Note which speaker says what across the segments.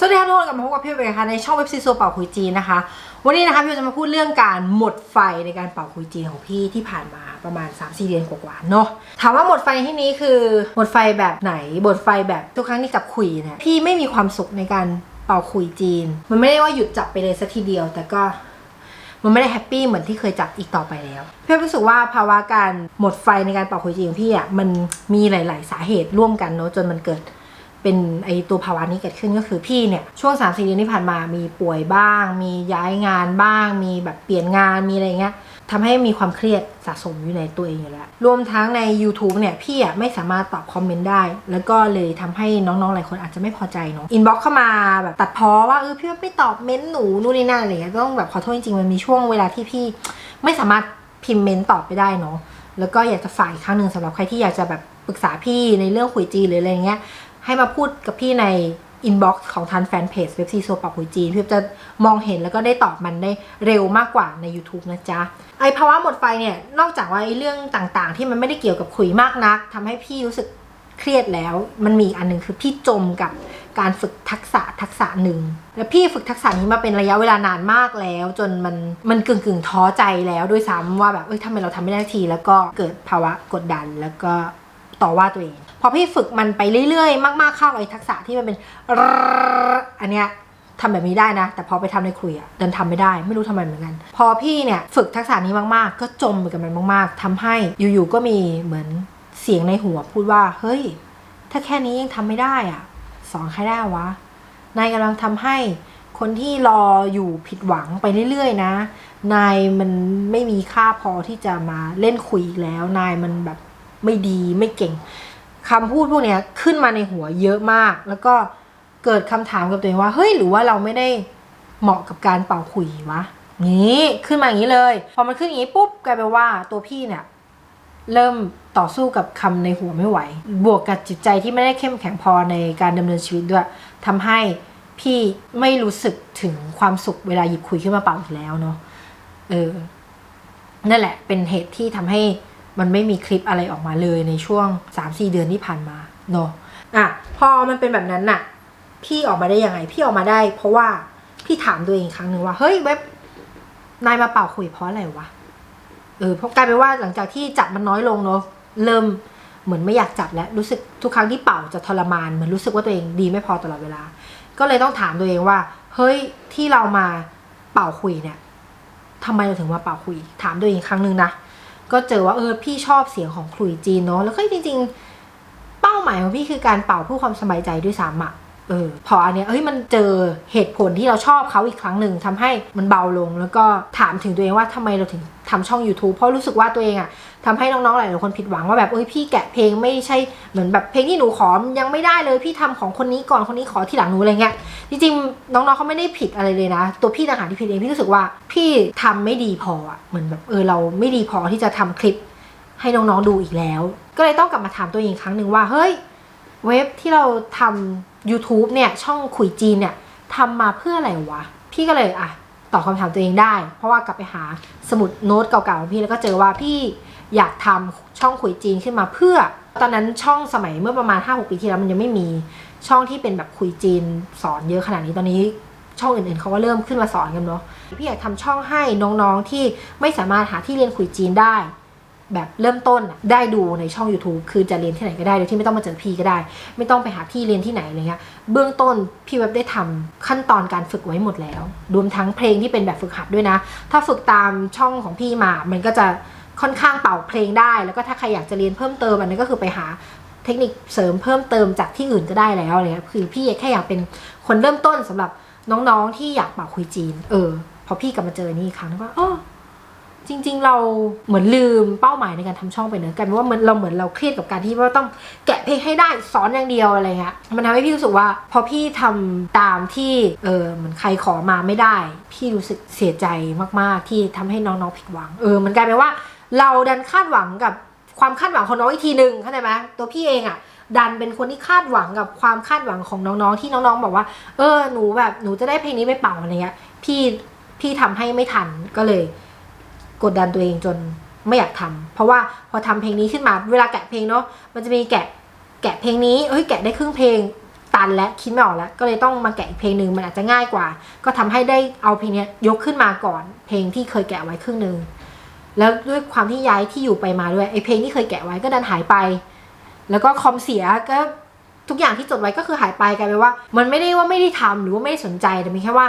Speaker 1: สวัสดีครับทุกคนกลับมาพบกับพี่เบย์ค่ะในช่องเว็บซีโซเป่าคุยจีนนะคะ วันนี้นะคะพี่จะมาพูดเรื่องการหมดไฟในการเป่าคุยจีนของพี่ที่ผ่านมาประมาณ 3-4 เดือนกว่าๆเนาะถามว่าหมดไฟที่นี้คือหมดไฟแบบไหนหมดไฟแบบทุกครั้งที่กลับคุยเนี่ยพี่ไม่มีความสุขในการเป่าคุยจีน มันไม่ได้ว่าหยุดจับไปเลยสักทีเดียว แต่ก็มันไม่ได้แฮปปี้เหมือนที่เคยจับอีกต่อไปแล้วพี่รู้สึกว่าภาวะการหมดไฟในการเป่าคุยจีนของพี่อะมันมีหลาย ๆ สาเหตุร่วมกันเนาะจนมันเกิด เป็นไอตัวภาวะนี้เกิดขึ้นก็คือพี่เนี่ยช่วง3ามสี่เดือนที่ผ่านมามีป่วยบ้าง มีย้ายงานบ้าง มีแบบเปลี่ยนงานมีอะไรเงี้ยทำให้มีความเครียดสะสมอยู่ในตัวเองอยู่แล้ว รวมทั้งใน YouTube เนี่ย พี่อะไม่สามารถตอบคอมเมนต์ได้ แล้วก็เลยทำให้น้องๆ หลายคนอาจจะไม่พอใจเนาะอินบ็อกเข้ามาแบบตัดพ้อว่า เออ พี่ว่าไม่ตอบเมนต์หนูนู่นนี่นั่นอะไรเงี้ยต้องแบบขอโทษจริงๆ มันมีช่วงเวลาที่พี่ไม่สามารถพิมพ์เมนต์ตอบไปได้เนาะแล้วก็อยากจะฝากอีกครั้งหนึ่งสำหรับใครที่อยากจะแบบปรึกษาพี่ในเรื่องคุยจีนหรืออะไรเงี้ย ให้มาพูดกับพี่ในอินบ็อกซ์ของทันแฟนเพจเว็บซีโซปาคุยจีนพี่จะมองเห็นแล้วก็ได้ตอบมันได้เร็วมากกว่าใน YouTube นะจ๊ะ ไอภาวะหมดไฟเนี่ย นอกจากว่าไอเรื่องต่างๆ ที่มันไม่ได้เกี่ยวกับคุยมากนักทำให้พี่รู้สึกเครียดแล้ว มันมีอันหนึ่งคือพี่จมกับการฝึกทักษะทักษะหนึ่ง แล้วพี่ฝึกทักษะนี้มาเป็นระยะเวลานานมากแล้ว จนมันมันกึ่งกึ่งท้อใจแล้วด้วยซ้ำว่าแบบเอ้ยทำไมเราทำไม่ได้ที แล้วก็เกิดภาวะกดดันแล้วก็ ต่อว่าตัวเอง พอพี่ฝึกมันไปเรื่อยๆ มากๆเข้าไอ้ทักษะที่มันเป็น อันเนี้ยทำแบบนี้ได้นะ แต่พอไปทำในคุยอะเดันทำไม่ได้ไม่รู้ทำไมเหมือนกัน พอพี่เนี่ยฝึกทักษะนี้มากๆ ก็จมไปกับมันมาก ๆทำให้อยู่ๆก็มีเหมือนเสียงในหัวพูดว่า เฮ้ย ถ้าแค่นี้ยังทำไม่ได้อะสอนใครได้วะนายกำลังทำให้คนที่รออยู่ผิดหวังไปเรื่อยๆนะ นายมันไม่มีค่าพอที่จะมาเล่นคุยอีกแล้ว นายมันแบบ ไม่ดีไม่เก่งคำพูดพวกเนี้ยขึ้นมาในหัวเยอะมาก แล้วก็เกิดคำถามกับตัวเองว่าเฮ้ยหรือว่าเราไม่ได้เหมาะกับการเป่าคุยวะนี้ขึ้นมาอย่างนี้เลย พอมันขึ้นอย่างนี้ปุ๊บกลายเป็นว่าตัวพี่เนี่ยเริ่มต่อสู้กับคำในหัวไม่ไหว บวกกับจิตใจที่ไม่ได้เข้มแข็งพอในการดำเนินชีวิตด้วยทำให้พี่ไม่รู้สึกถึงความสุขเวลาหยิบคุยขึ้นมาเป่าอีกแล้วเนาะเออนั่นแหละเป็นเหตุที่ทำให้ มันไม่มีคลิปอะไรออกมาเลยในช่วง 3-4 เดือนที่ผ่านมาเนาะอะพอมันเป็นแบบนั้นน่ะ พี่ออกมาได้ยังไง พี่ออกมาได้ เพราะว่าพี่ถามตัวเองครั้งหนึ่งว่า เฮ้ยเว็บนายมาเป่าคุยเพราะอะไรวะเออเพราะกลายเป็นว่าหลังจากที่จับมันน้อยลงเนาะเริ่มเหมือนไม่อยากจับแล้ว รู้สึกทุกครั้งที่เป่าจะทรมานเหมือนรู้สึกว่าตัวเองดีไม่พอตลอดเวลา ก็เลยต้องถามตัวเองว่า เฮ้ยที่เรามาเป่าคุยเนี่ยทำไมเราถึงมาเป่าคุย ถามตัวเองครั้งหนึ่งนะ ก็เจอว่าเออพี่ชอบเสียงของคลุยจีนเนาะแล้วก็จริง ๆ เป้าหมายของพี่คือการเป่าเพื่อความสบายใจด้วยซ้ำอะ เออพออันเนี้ยเฮ้ยมันเจอเหตุผลที่เราชอบเขาอีกครั้งหนึ่งทำให้มันเบาลง แล้วก็ถามถึงตัวเองว่าทำไมเราถึงทำช่อง YouTube เพราะรู้สึกว่าตัวเองอะทำให้น้องๆหลายๆคนผิดหวังว่าแบบเอ้ยพี่แกะเพลงไม่ใช่เหมือนแบบเพลงที่หนูขอยังไม่ได้เลยพี่ทำของคนนี้ก่อนคนนี้ขอทีหลังหนูอะไรเงี้ยจริงๆน้องๆเขาไม่ได้ผิดอะไรเลยนะ ตัวพี่ต่างหากที่ผิดเองพี่รู้สึกว่าพี่ทำไม่ดีพออะเหมือนแบบเออเราไม่ดีพอที่จะทำคลิปให้น้องๆดูอีกแล้ว ก็เลยต้องกลับมาถามตัวเองอีกครั้งหนึ่งว่าเฮ้ยเว็บที่เราทำ YouTube เนี่ยช่องขุยจีนเนี่ยทำมาเพื่ออะไรวะ พี่ก็เลยอะตอบคำถามตัวเองได้ เพราะว่ากลับไปหาสมุดโน้ตเก่าๆของพี่แล้วก็เจอว่าพี่อยากทำช่องขุยจีนขึ้นมาเพื่อ ตอนนั้นช่องสมัยเมื่อประมาณ 5-6 ปีที่แล้วมันยังไม่มีช่องที่เป็นแบบคุยจีนสอนเยอะขนาดนี้ตอนนี้ช่องอื่นๆเขาก็เริ่มขึ้นมาสอนกันเนาะพี่อยากทำช่องให้น้องๆที่ไม่สามารถหาที่เรียนคุยจีนได้ แบบเริ่มต้นได้ดูในช่อง YouTube คือจะเรียนที่ไหนก็ได้โดยที่ไม่ต้องมาเจอพี่ก็ได้ ไม่ต้องไปหาที่เรียนที่ไหนอะไรเงี้ยเบื้องต้นพี่เว็บได้ทำขั้นตอนการฝึกไว้หมดแล้ว รวมทั้งเพลงที่เป็นแบบฝึกหัดด้วยนะ ถ้าฝึกตามช่องของพี่มา มันก็จะค่อนข้างเป่าเพลงได้ แล้วก็ถ้าใครอยากจะเรียนเพิ่มเติมอันนั้นก็คือไปหาเทคนิคเสริมเพิ่มเติมจากที่อื่นก็ได้แล้วอะไรเงี้ยคือพี่แค่อยากเป็นคนเริ่มต้นสำหรับน้องๆที่อยากเป่าคุยจีน เออพอพี่กลับมาเจอนี่อีกครั้งนึงว่าอ๋อ จริง ๆ เราเหมือนลืมเป้าหมายในการทำช่องไปเนอะกลายเป็นว่ามันเราเหมือนเราเครียดกับการที่ว่าต้องแกะเพลงให้ได้สอนอย่างเดียวอะไรเงี้ยมันทำให้พี่รู้สึกว่า พอพี่ทำตามที่เออเหมือนใครขอมาไม่ได้ พี่รู้สึกเสียใจมากๆ ที่ทำให้น้องๆผิดหวังเออมันกลายเป็นว่าเราดันคาดหวังกับความคาดหวังของน้องอีกทีหนึ่งเข้าใจไหมตัวพี่เองอะดันเป็นคนที่คาดหวังกับความคาดหวังของน้องๆ ที่น้องๆ บอกว่า เออ หนูแบบ หนูจะได้เพลงนี้ไปเป่าอะไรเงี้ย พี่ พี่ทำให้ไม่ทัน ก็เลย กดดันตัวเองจนไม่อยากทำเพราะว่าพอทำเพลงนี้ขึ้นมาเวลาแกะเพลงเนาะมันจะมีแกะแกะเพลงนี้เอ้ยแกะได้ครึ่งเพลงตันและคิดไม่ออกแล้วก็เลยต้องมาแกะอีกเพลงหนึ่งมันอาจจะง่ายกว่า ก็ทำให้ได้เอาเพลงนี้ยกขึ้นมาก่อน เพลงที่เคยแกะไว้ครึ่งหนึ่งแล้วด้วยความที่ย้ายที่อยู่ไปมาด้วยไอเพลงที่เคยแกะไว้ก็ดันหายไป แล้วก็คอมเสียก็ทุกอย่างที่จดไว้ก็คือหายไปกลายเป็นว่า มันไม่ได้ว่าไม่ได้ทำหรือว่าไม่ได้สนใจแต่มีแค่ว่า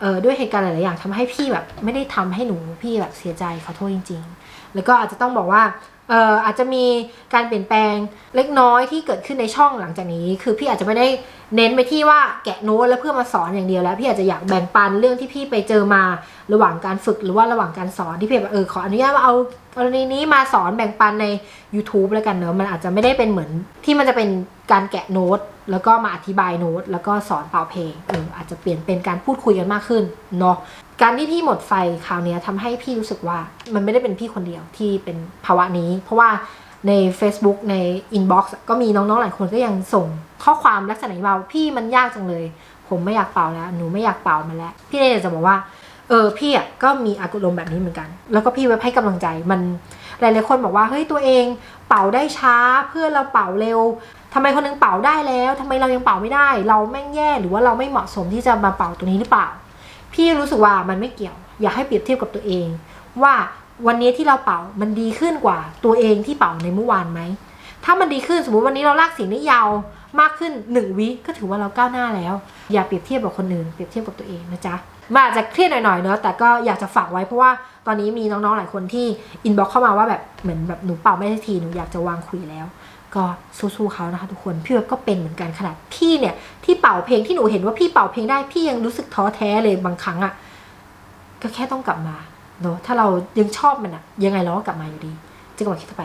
Speaker 1: เออด้วยเหตุการณ์หลาย ๆ อย่างทำให้พี่แบบไม่ได้ทำให้หนูพี่แบบเสียใจขอโทษจริง ๆ แล้วก็อาจจะต้องบอกว่าเอออาจจะมีการเปลี่ยนแปลงเล็กน้อยที่เกิดขึ้นในช่องหลังจากนี้ คือพี่อาจจะไม่ได้เน้นไปที่ว่าแกะโน้ตแล้วเพื่อมาสอนอย่างเดียวแล้ว พี่อาจจะอยากแบ่งปันเรื่องที่พี่ไปเจอมาระหว่างการฝึกหรือว่าระหว่างการสอนที่พี่แบบเออขออนุญาตมาเอากรณีนี้มาสอนแบ่งปันใน YouTube แล้วกันเนอะมันอาจจะไม่ได้เป็นเหมือนที่มันจะเป็นการแกะโน้ต แล้วก็มาอธิบายโน้ตแล้วก็สอนเป่าเพลงเอออาจจะเปลี่ยนเป็นการพูดคุยกันมากขึ้นเนาะการที่พี่หมดไฟคราวนี้ยทำให้พี่รู้สึกว่ามันไม่ได้เป็นพี่คนเดียวที่เป็นภาวะนี้ เพราะว่าใน Facebook ใน Inbox ก็มีน้องๆหลายคนก็ยังส่งข้อความลักษณะนี้มาว่าพี่มันยากจังเลย ผมไม่อยากเป่าแล้วหนูไม่อยากเป่ามันแล้ว พี่เลยอยากจะบอกว่าเออพี่อะก็มีอารมณ์แบบนี้เหมือนกัน แล้วก็พี่เว็บให้กำลังใจมันหลายๆคนบอกว่าเฮ้ยตัวเองเป่าได้ช้าเพื่อนเราเป่าเร็ว ทำไมคนนึงเป่าได้แล้วทำไมเรายังเป่าไม่ได้ เราแม่งแย่หรือว่าเราไม่เหมาะสมที่จะมาเป่าตัวนี้หรือเปล่า พี่รู้สึกว่ามันไม่เกี่ยว อยากให้เปรียบเทียบกับตัวเอง ว่าวันนี้ที่เราเป่ามันดีขึ้นกว่าตัวเองที่เป่าในเมื่อวานไหมถ้ามันดีขึ้นสมมติวันนี้เราลากเสียงได้ยาวมากขึ้นหนึ่งวิก็ถือว่าเราก้าวหน้าแล้ว อย่าเปรียบเทียบกับคนอื่นเปรียบเทียบกับตัวเองนะจ๊ะมันอาจจะเครียดหน่อยๆเนอะแต่ก็อยากจะฝากไว้เพราะว่าตอนนี้มีน้องๆหลายคนที่อินบ็อกเข้ามาว่าแบบเหมือนแบบหนูเป่าไม่ได้ทีหนูอยากจะวางคุยแล้ว ก็สู้ๆเขานะคะทุกคนพี่เว็บก็เป็นเหมือนกันขนาดพี่เนี่ยที่เป่าเพลงที่หนูเห็นว่าพี่เป่าเพลงได้พี่ยังรู้สึกท้อแท้เลยบางครั้งอะ่ะก็แค่ต้องกลับมาเนาะถ้าเรายังชอบมันอะยังไงเราก็กลับมาอยู่ดีจะกันใหม่คลิปต่อไป